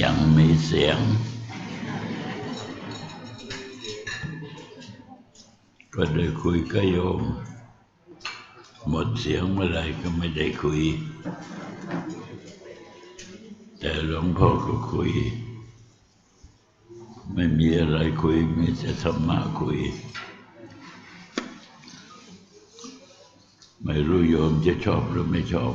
ยังมีเสียง ก็ได้คุยกับโยม หมดเสียงเมื่อไรก็ไม่ได้คุย แต่หลวงพ่อก็คุย ไม่มีอะไรคุย มีแต่ธรรมะคุย ไม่รู้โยมจะชอบหรือไม่ชอบ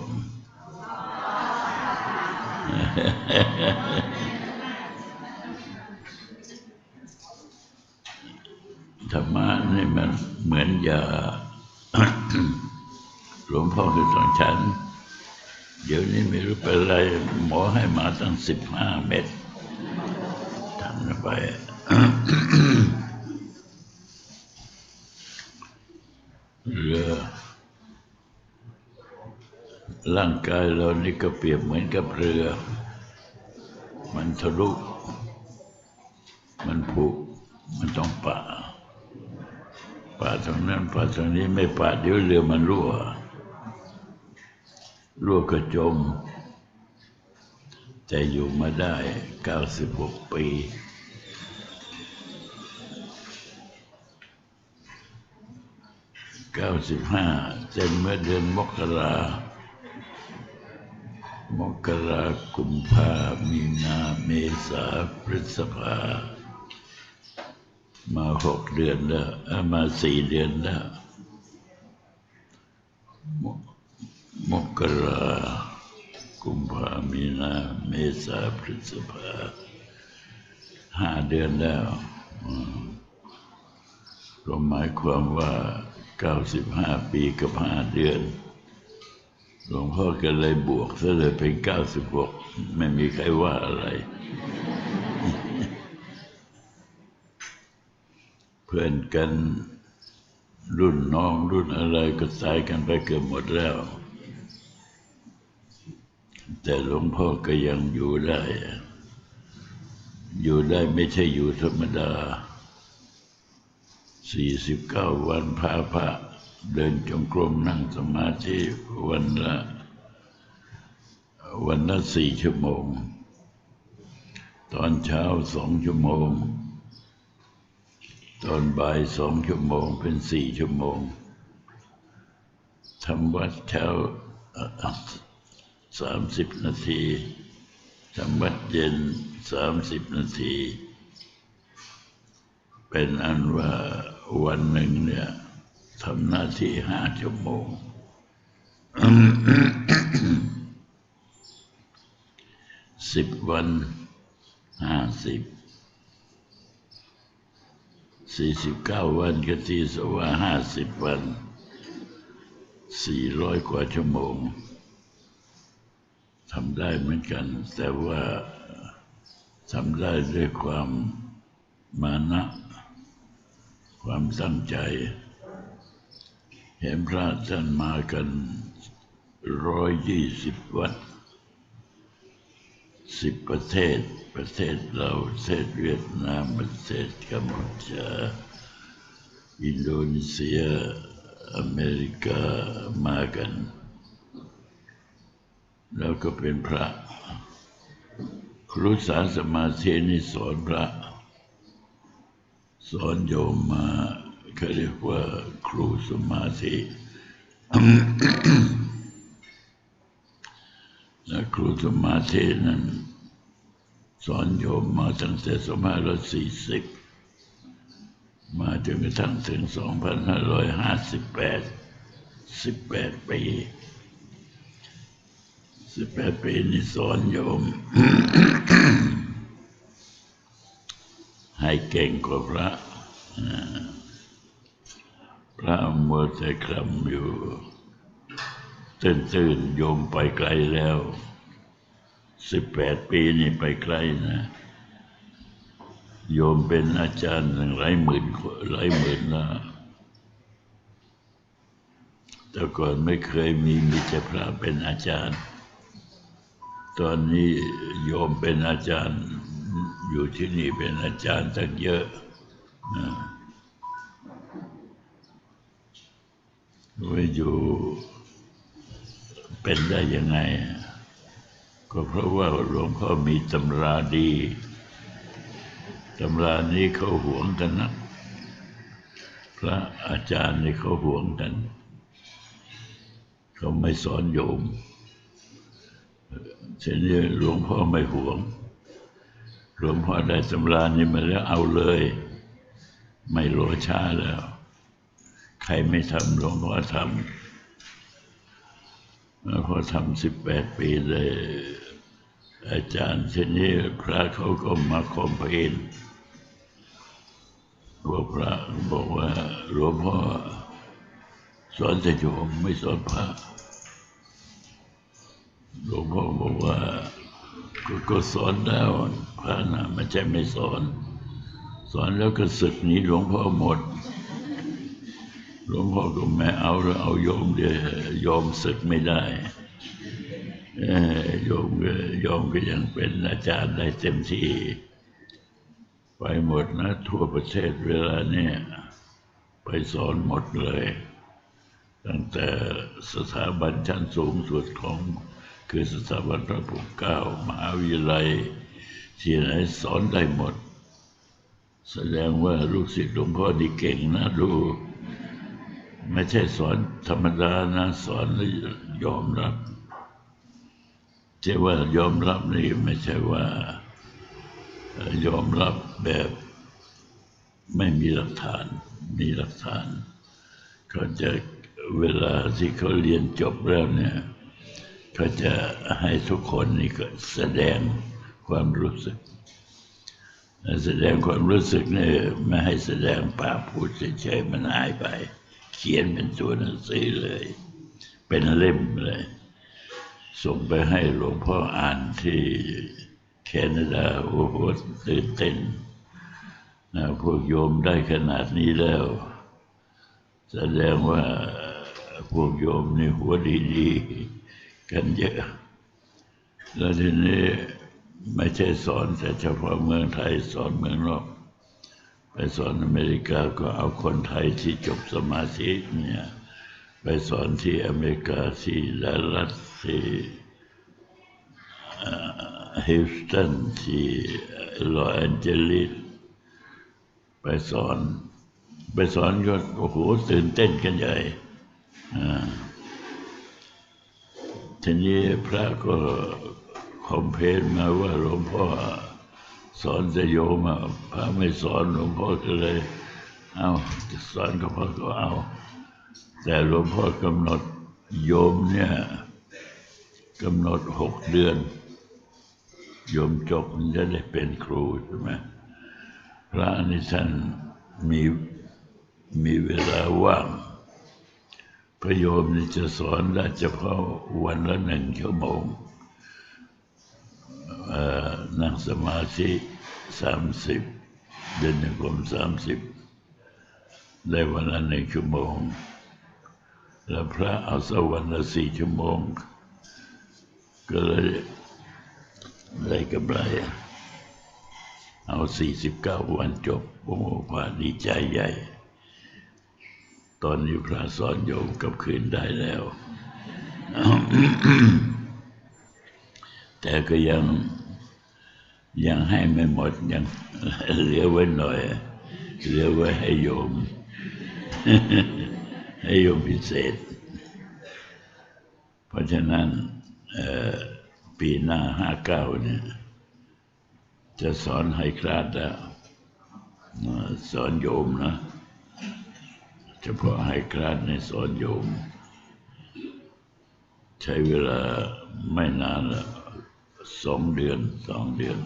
ธรรมะนี่มันเหมือนยาหลวงพ่อคือตอนฉันเดี๋ยวนี้ไม่รู้เป็นไร หมอให้มาตั้งสิบห้าเม็ดทำไปเรือร่างกายเรานี่ก็เปรียบเหมือนกับเรือ ทะลุ มันผุ มันต้องป่า ป่าตรงนั้นป่าตรงนี้ไม่ป่าเดี๋ยวเรือมันรั่ว รั่วก็จม แต่อยู่มาได้ 96 ปี95เจ็นเมื่อเดือนมกราม มกรากุมภามีนาเมษาพฤษภา มาหกเดือนแล้วมาสี่เดือนแล้วมมกรากุมภามีนาเมษาพฤษภาห้าเดือนแล้วอืมก็หมายความว่าเก้าสิบห้าปีกับห้าเดือน หลวงพ่อก็เลยบวกซะเลยเป็นเก้าสิบหกไม่มีใครว่าอะไร เพื่อนกันรุ่นน้องรุ่นอะไรก็ตายกันไปเกือบหมดแล้ว แต่หลวงพ่อก็ยังอยู่ได้ อยู่ได้ไม่ใช่อยู่ธรรมดาสี่สิบเก้าวันพาพระ เดินจงกรมนั่งสมาธิวันละวันละสี่ชั่วโมง ตอนเช้าสองชั่วโมง ตอนบ่ายสองชั่วโมงเป็นสี่ชั่วโมงทำวัดเช้าสามสิบนาทีทำวัดเย็นสามสิบนาที เป็นอันว่าวันหนึ่งเนี่ย ทำหน้าที่ห้าชั่วโมงสิบวันห้าสิบสี่สิบเก้าวันก็ทีสว่าห้าสิบวันสี่ร้อยกว่าชั่วโมงทำได้เหมือนกัน แต่ว่าทำได้ด้วยความมานะ ความตั้งใจ เห็นพระท่านมากันร้อยยี่สิบวัดสิบประเทศประเทศเราประเทศเวียดนามประเทศกัมพูชาอินโดนีเซียอเมริกามากัน แล้วก็เป็นพระ ครูสารสมาธินี่สอนพระ สอนโยมมา เขาเรียกว่าครูสมาธิและครูสมาธินั้นสอนโยมมาตั้งแต่สมัยร้อยสี่สิบมาจนกระทั่งถึงสองพันห้าร้อยห้าสิบแปดสิบแปดปีสิบแปดปีนี่สอนโยม ให้เก่งกว่าพระอ่า พระมัวแต่คลำอยู่ตื่นๆโยมไปไกลแล้วสิบแปดปีนี่ไปไกลนะโยมเป็นอาจารย์ตั้งหลายหมื่นคนหลายหมื่นนะแต่ก่อนไม่เคยมีมีแต่พระเป็นอาจารย์ ตอนนี้โยมเป็นอาจารย์ อยู่ที่นี่เป็นอาจารย์ตั้งเยอะนะ ไว้อยู่เป็นได้ยังไง ก็เพราะว่าหลวงพ่อมีตำราดี ตำรานี้เขาหวงกันนะ พระอาจารย์นี่เขาหวงกัน เขาไม่สอนโยมเช่นนี้หลวงพ่อไม่หวง หลวงพ่อได้ตำรานี้มาแล้วเอาเลย ไม่รอช้าแล้ว ใครไม่ทำหลวงพ่อทำหลวงพ่อทำสิบแปดปีเลย อาจารย์เช่นนี้พระเขาก็มาคอมเพลนว่าพระบอกว่าหลวงพ่อสอนแต่โยมไม่สอนพระหลวงพ่อบอกว่าก็ก็สอนแล้วพระนะไม่ใช่ไม่สอน สอนแล้วก็ศึกหนีหลวงพ่อหมด หลวงพ่อก็ไม่เอาแล้วเอาโยมเดียวยอมศึกไม่ได้เอ่อโยมก็โยมก็ยังเป็นอาจารย์ได้เต็มที่ ไปหมดนะ ทั่วประเทศเวลาเนี่ยไปสอนหมดเลย ตั้งแต่สถาบันชั้นสูงสุดของคือสถาบันพระปกเกล้ามหาวิทยาลัยที่ไหนสอนได้หมด แสดงว่าลูกศิษย์หลวงพ่อนี่เก่งนะดู ไม่ใช่สอนธรรมดานะสอนแล้วยอมรับที่ว่ายอมรับนี่ไม่ใช่ว่า ยอมรับแบบไม่มีหลักฐาน มีหลักฐานเขาจะเวลาที่เขาเรียนจบแล้วเนี่ยเขาจะให้ทุกคนนี่ก็แสดงความรู้สึก แสดงความรู้สึกนี่ไม่ให้แสดงปากพูดเฉยๆมันหายไป ขียนเป็นตัวหนังสือเลย เป็นเล่มเลย ส่งไปให้หลวงพ่ออ่านที่แคนาดาโอ้โหตื่นเต้นนะพวกโยมได้ขนาดนี้แล้ว แสดงว่าพวกโยมนี่หัวดีๆ กันเยอะ แล้วทีนี้ไม่ใช่สอนแต่เฉพาะเมืองไทยสอนเมืองนอก ไปสอนอเมริกาก็เอาคนไทยที่จบสมาธิเนี่ยไปสอนที่อเมริกาที่ดัลลัสที่ฮิวสตันที่ลอสแอนเจลิสไปสอน ไปสอนก็โอ้โหตื่นเต้นกันใหญ่ทีนี้พระก็คอมเพลนมาว่าหลวงพ่อ สอนจะโยมอะพระไม่สอนหลวงพ่อก็เลย เอาสอนก็พ่อก็เอา แต่หลวงพ่อกำหนดโยมเนี่ยกำหนดหกเดือน โยมจบมันจะได้เป็นครูใช่ไหมพระนี่ท่านมีมีเวลาว่างพระโยมนี่จะสอนได้เฉพาะวันละหนึ่งชั่วโมงนั่งสมาธิ สามสิบเดือนหนึ่งกลมสามสิบได้วันละหนึ่งชั่วโมง แล้วพระเอาสักวันละสี่ชั่วโมง ก็เลยได้กำไร เอาสี่สิบเก้าวันจบโอ้โหพระดีใจใหญ่ ตอนนี้พระสอนโยมกับคืนได้แล้ว แต่ก็ยัง ยังให้ไม่หมดยังเหลือไว้หน่อย เหลือไว้ให้โยม ให้โยมพิเศษ เพราะฉะนั้นปีหน้าห้าเก้าเนี่ย จะสอนให้คลาดแล้วสอนโยมนะ เฉพาะให้คลาดในสอนโยม ใช้เวลาไม่นานละสองเดือนสองเดือน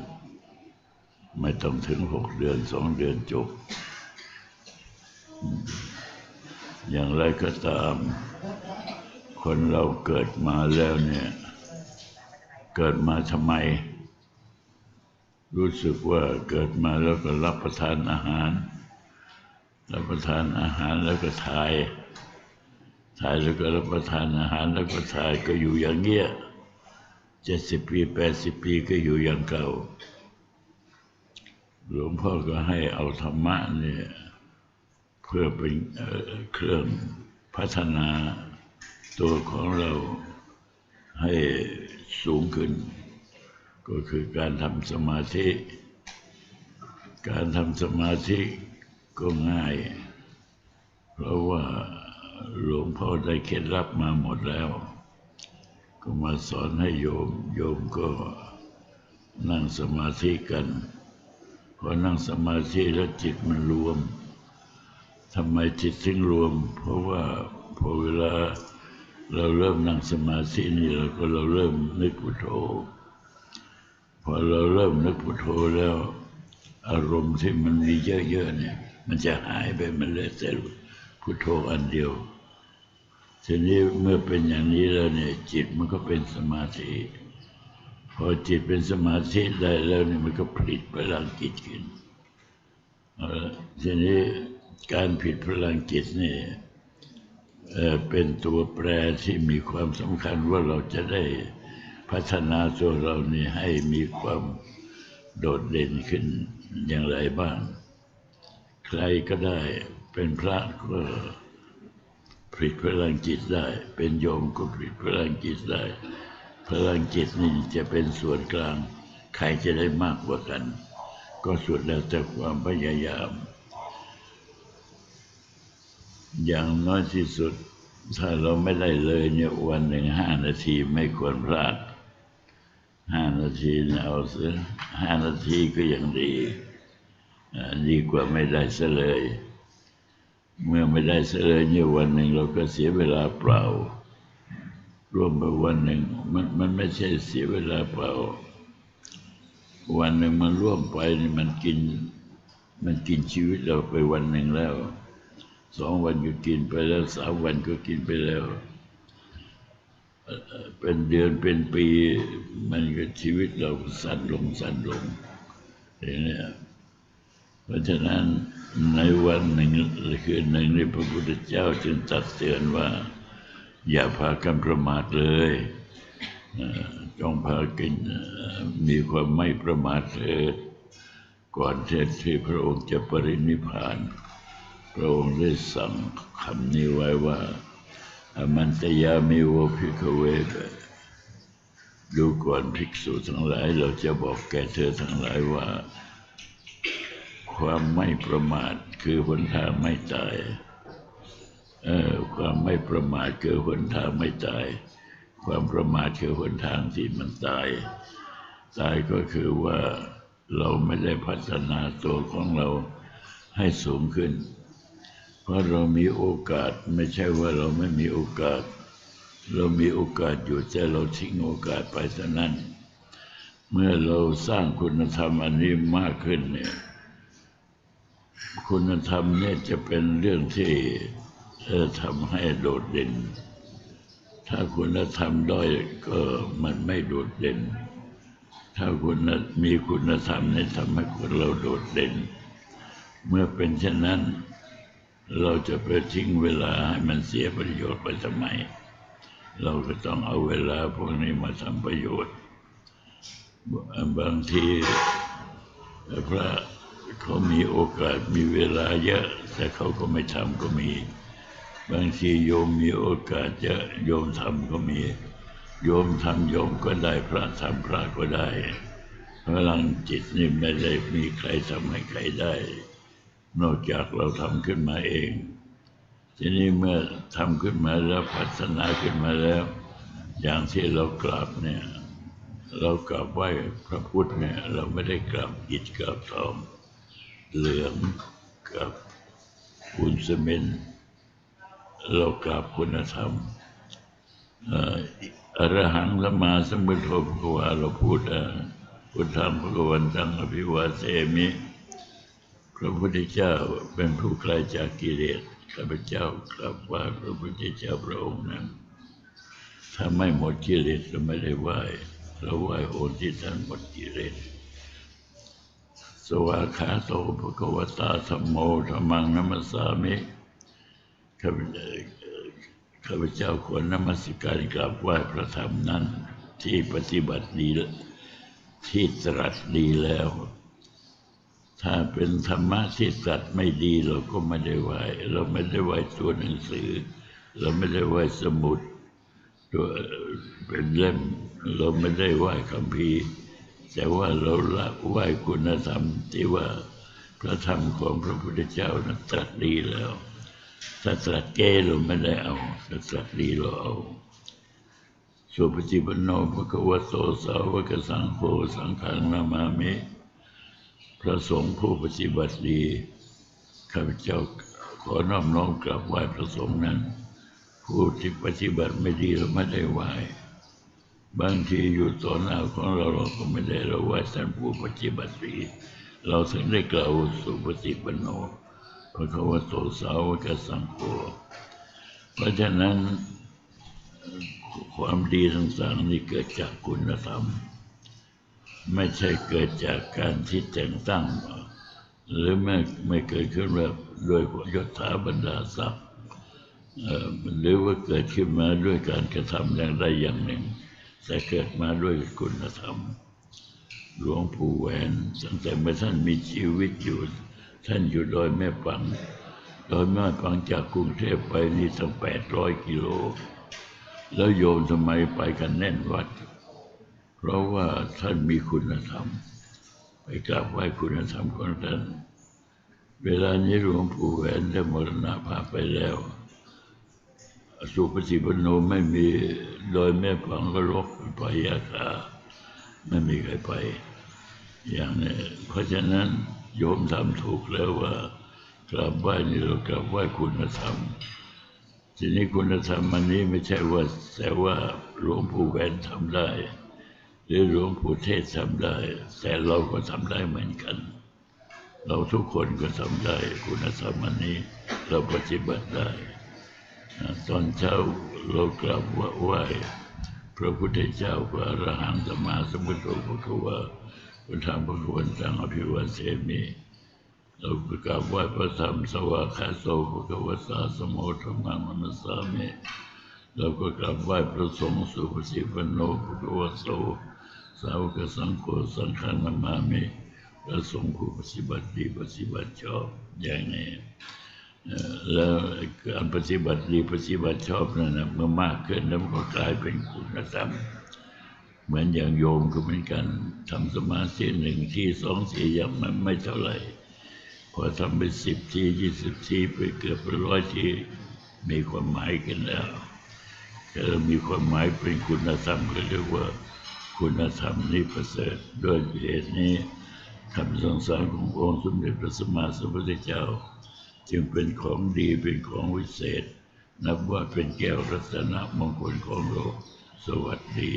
ไม่ต้องถึงหกเดือนสองเดือนจบ อย่างไรก็ตาม คนเราเกิดมาแล้วเนี่ย เกิดมาทำไม รู้สึกว่าเกิดมาแล้วก็รับประทานอาหาร รับประทานอาหารแล้วก็ถ่าย ถ่ายแล้วก็รับประทานอาหารแล้วก็ถ่ายก็อยู่อย่างเงี้ยเจ็ดสิบปีแปดสิบปีก็อยู่อย่างเก่า หลวงพ่อก็ให้เอาธรรมะเนี่ยเพื่อเป็นเครื่องพัฒนาตัวของเราให้สูงขึ้น ก็คือการทำสมาธิ การทำสมาธิก็ง่าย เพราะว่าหลวงพ่อได้เคล็ดลับมาหมดแล้ว ก็มาสอนให้โยม โยมก็นั่งสมาธิกัน พอนั่งสมาธิแล้วจิตมันรวมทำไมจิตถึงรวม เพราะว่าพอเวลาเราเริ่มนั่งสมาธินี่เราก็เราเริ่มนึกพุทโธพอเราเริ่มนึกพุทโธแล้ว อารมณ์ที่มันมีเยอะๆเนี่ยมันจะหายไปมันเลือแต่พุทโธอันเดียวทีนี้เมื่อเป็นอย่างนี้แล้วเนี่ยจิตมันก็เป็นสมาธิ พอจิตเป็นสมาธิได้แล้วเนี่มันก็ผลิตพลังจิตขึ้นเอาละทีนี้การผิดพลังจิตนี่เป็นตัวแปรที่มีความสำคัญว่าเราจะได้พัฒนาตัวเรานี่ให้มีความโดดเด่นขึ้นอย่างไรบ้าง ใครก็ได้เป็นพระก็ผลิตพลังจิตได้ เป็นโยมก็ผลิตพลังจิตได้ พลังจิตนี่จะเป็นส่วนกลาง ใครจะได้มากกว่ากัน ก็สุดแล้วแต่ความพยายาม อย่างน้อยที่สุด ถ้าเราไม่ได้เลยเนี่ยวันหนึ่งห้านาทีไม่ควรพลาดห้านาทีเนี่ยเอาเสียห้านาทีก็ยังดี ดีกว่าไม่ได้เสเลย เมื่อไม่ได้เสเลยเนี่ยวันหนึ่งเราก็เสียเวลาเปล่า ร่วมไปวันหนึ่งมันมันไม่ใช่เสียเวลาเปล่า วันหนึ่งมันร่วมไปนี่มันกิน มันกินชีวิตเราไปวันหนึ่งแล้วสองวันก็กินไปแล้วสามวันก็กินไปแล้ว เป็นเดือนเป็นปี มันก็ชีวิตเราสั้นลงสั้นลงอย่างนี้เพราะฉะนั้นในวันหนึ่งหรือคืนหนึ่งในพระพุทธเจ้าจึงตัดเตือนว่า อย่าพากันประมาทเลยเอ่อจงพากันเอ่อมีความไม่ประมาทเถิดก่อนที่ที่พระองค์จะปรินิพาน พระองค์ได้สั่งคำนี้ไว้ว่าอมันตยามิโวพิกเวกดูก่อนภิกษุทั้งหลาย เราจะบอกแก่เธอทั้งหลายว่า ความไม่ประมาทคือหนทางไม่ตาย ความไม่ประมาทคือหนทางไม่ตาย ความประมาทคือหนทางที่มันตาย ตายก็คือว่าเราไม่ได้พัฒนาตัวของเราให้สูงขึ้น เพราะเรามีโอกาสไม่ใช่ว่าเราไม่มีโอกาส เรามีโอกาสอยู่แต่เราทิ้งโอกาสไปเท่านั้น เมื่อเราสร้างคุณธรรมอันนี้มากขึ้นเนี่ยคุณธรรมเนี่ยจะเป็นเรื่องที่ เออทำให้โดดเด่น ถ้าคุณธรรมด้อยก็มันไม่โดดเด่น ถ้าคุณมีคุณธรรมเนี่ยทำให้คนเราโดดเด่น เมื่อเป็นเช่นนั้น เราจะไปทิ้งเวลาให้มันเสียประโยชน์ไปทำไม เราก็ต้องเอาเวลาพวกนี้มาทำประโยชน์ บางทีพระเขามีโอกาสมีเวลาเยอะ แต่เขาก็ไม่ทำก็มี บางทีโยมมีโอกาสเยอะโยมทำก็มี โยมทำโยมก็ได้พระทำพระก็ได้พลังจิตนี่ไม่ได้มีใครทำให้ใครได้ นอกจากเราทำขึ้นมาเอง ทีนี้เมื่อทำขึ้นมาแล้วพัฒนาขึ้นมาแล้ว อย่างที่เรากราบเนี่ย เรากราบไหว้พระพุทธเนี่ย เราไม่ได้กราบอิฐกราบทองเหลืองกับปูนซีเมนต์ เรากราบคุณธรรมอรหังสมาสมุทโธภควาเราพูดพุทธังพระกวันตังอภิวาเสมิพระพุทธเจ้าเป็นผู้ไกลจากกิเลสข้าพเจ้ากราบไหว้พระพุทธเจ้าพระองค์นั้น ถ้าไม่หมดกิเลสเราไม่ได้ไหว้เราไหว้องค์ที่ท่านหมดกิเลสสวากขาโตภะควตาธัมโมธรรมังนัมสสามิ ข้าพเจ้าข้าพเจ้าควรนมัสการกราบไหว้พระธรรมนั้น ที่ปฏิบัติดีที่ตรัสดีแล้ว ถ้าเป็นธรรมะที่ตรัสไม่ดีเราก็ไม่ได้ไหวเราไม่ได้ไหวตัวหนังสือ เราไม่ได้ไหวสมุดตัวเป็นเล่มเราไม่ได้ไหวคัมภีแต่ว่าเราละไหวคุณธรรมที่ว่าพระธรรมของพระพุทธเจ้านั้นตรัสดีแล้ว ถ้าตรัสแก้เราไม่ได้เอาถ้าตรัสดีเราเอาสุปฏิปันโนภะคะวะโตสาวกสังโฆสังฆังนามามิ พระสงฆ์ผู้ปฏิบัติดี ข้าพเจ้าขอน้อมน้อมกราบไหว้พระสงฆ์นั้น ผู้ที่ปฏิบัติไม่ดีเราไม่ได้ไหว้บางทีอยู่ต่อหน้าของเราเราก็ไม่ได้เราไหว้ท่านผู้ปฏิบัติดี เราถึงได้กล่าวสุปฏิปันโน พระควโตสาวกสังโฆเพราะฉะนั้นความดีต่างๆนี่เกิดจากคุณธรรม ไม่ใช่เกิดจากการที่แต่งตั้ง หรือไม่ไม่เกิดขึ้นแบบโดยยศถาบรรดาศักดิ์หรือว่าเกิดขึ้นมาด้วยการกระทำอย่างใดอย่างหนึ่ง แต่เกิดมาด้วยคุณธรรม หลวงปู่แหวนตั้งแต่เมื่อท่านมีชีวิตอยู่ ท่านอยู่ดอยแม่ปังดอยแม่ปังจากกรุงเทพไปนี่ตั้งแปดร้อยกิโล แล้วโยมทำไมไปกันแน่นวัด เพราะว่าท่านมีคุณธรรม ไปกราบไหว้คุณธรรมของท่าน เวลานี้หลวงปู่แหวนได้มรณภาพไปแล้วสุปฏิปันโนไม่มีโดยแม่ปังก็ลบไปยาคาไม่มีใครไป อย่างนี้เพราะฉะนั้น โยมทำถูกแล้วว่ากราบไหว้นี่เรากราบไหว้คุณธรรม ทีนี้คุณธรรมอันนี้ไม่ใช่ว่าแต่ว่าหลวงปู่แหวนทำได้ หรือหลวงปู่เทศทำได้ แต่เราก็ทำได้เหมือนกัน เราทุกคนก็ทำได้คุณธรรมอันนี้เราปฏิบัติได้ตอนเช้าเรากราบไหว้พระพุทธเจ้าพระอรหังสมาสมุทโธพระคะวะ พระธรรมพระควรตังอภิวาเสมิเราก็กาบไหว้พระธรรมสวากาโตพระคะวสาสมโมธรรมังมนัสสามิเราก็กราบไหว้พระสงฆ์สุปฏิปันโนภะคะวะโตสาวกสังโฆสังฆานามามิพระสงฆ์ผู้ปฏิบัติดีปฏิบัติชอบอย่างนี้แล้วการปฏิบัติดีปฏิบัติชอบนั่นนะเมื่อมากขึ้นแล้วก็กลายเป็นคุณธรรม เหมือนอย่างโยมก็เหมือนกันทำสมาธิหนึ่งที่สองสี่อย่างมันไม่เท่าไหร่พอทำไปสิบทียี่สิบทีไปเกือบร้อยทีมีความหมายกันแล้วแต่เรามีความหมายเป็นคุณธรรมก็เรียกว่า คุณธรรมนี้ประเสริฐด้วยเหตุนี้คำสั่งสอนขององค์สมเด็จพระสัมมาสัมพุทธเจ้า จึงเป็นของดีเป็นของวิเศษ นับว่าเป็นแก้วรัตนมงคลของโลก สวัสดี